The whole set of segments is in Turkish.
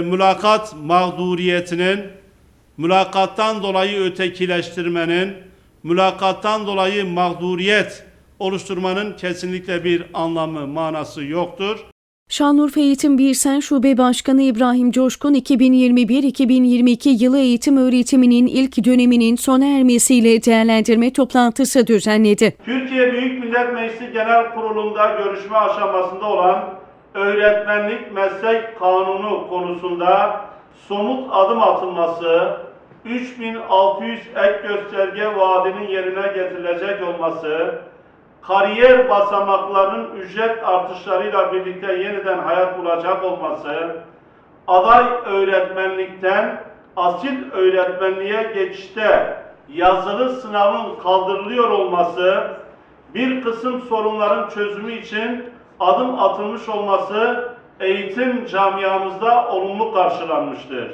mülakat mağduriyetinin, mülakattan dolayı ötekileştirmenin, mülakattan dolayı mağduriyet oluşturmanın kesinlikle bir anlamı, manası yoktur. Şanlıurfa Eğitim Birsen Şube Başkanı İbrahim Coşkun 2021-2022 yılı eğitim öğretiminin ilk döneminin sona ermesiyle değerlendirme toplantısı düzenledi. Türkiye Büyük Millet Meclisi Genel Kurulu'nda görüşme aşamasında olan öğretmenlik meslek kanunu konusunda somut adım atılması, 3600 ek gösterge vaadinin yerine getirilecek olması, kariyer basamaklarının ücret artışlarıyla birlikte yeniden hayat bulacak olması, aday öğretmenlikten asil öğretmenliğe geçişte yazılı sınavın kaldırılıyor olması, bir kısım sorunların çözümü için adım atılmış olması eğitim camiamızda olumlu karşılanmıştır.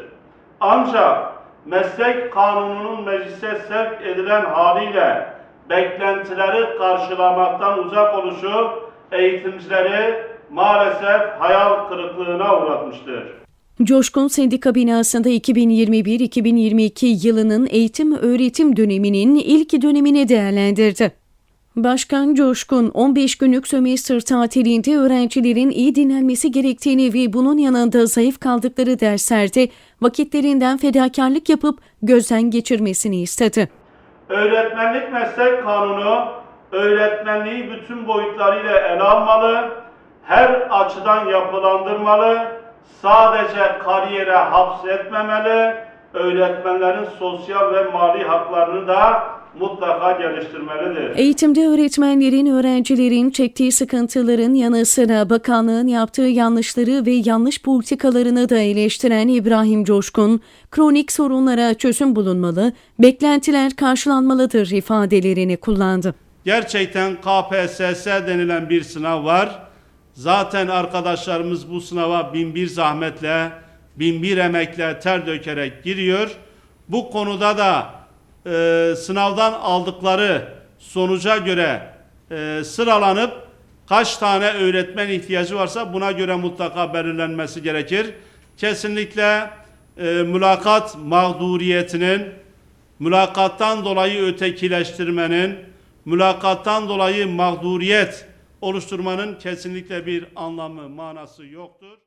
Ancak meslek kanununun meclise sevk edilen haliyle beklentileri karşılamaktan uzak oluşu eğitimcileri maalesef hayal kırıklığına uğratmıştır. Coşkun Sendika binasında 2021-2022 yılının eğitim öğretim döneminin ilk dönemini değerlendirdi. Başkan Coşkun 15 günlük sömestr tatilinde öğrencilerin iyi dinlenmesi gerektiğini ve bunun yanında zayıf kaldıkları derslerde vakitlerinden fedakarlık yapıp gözden geçirmesini istedi. Öğretmenlik meslek kanunu öğretmenliği bütün boyutlarıyla ele almalı, her açıdan yapılandırmalı, sadece kariyere hapsetmemeli, öğretmenlerin sosyal ve mali haklarını da mutlaka geliştirmelidir. Eğitimde öğretmenlerin, öğrencilerin çektiği sıkıntıların yanı sıra bakanlığın yaptığı yanlışları ve yanlış politikalarını da eleştiren İbrahim Coşkun, kronik sorunlara çözüm bulunmalı, beklentiler karşılanmalıdır ifadelerini kullandı. Gerçekten KPSS denilen bir sınav var. Zaten arkadaşlarımız bu sınava bin bir zahmetle, bin bir emekle, ter dökerek giriyor. Bu konuda da e, sınavdan aldıkları sonuca göre e, sıralanıp kaç tane öğretmen ihtiyacı varsa buna göre mutlaka belirlenmesi gerekir. Kesinlikle e, mülakat mağduriyetinin, mülakattan dolayı ötekileştirmenin, mülakattan dolayı mağduriyet oluşturmanın kesinlikle bir anlamı, manası yoktur.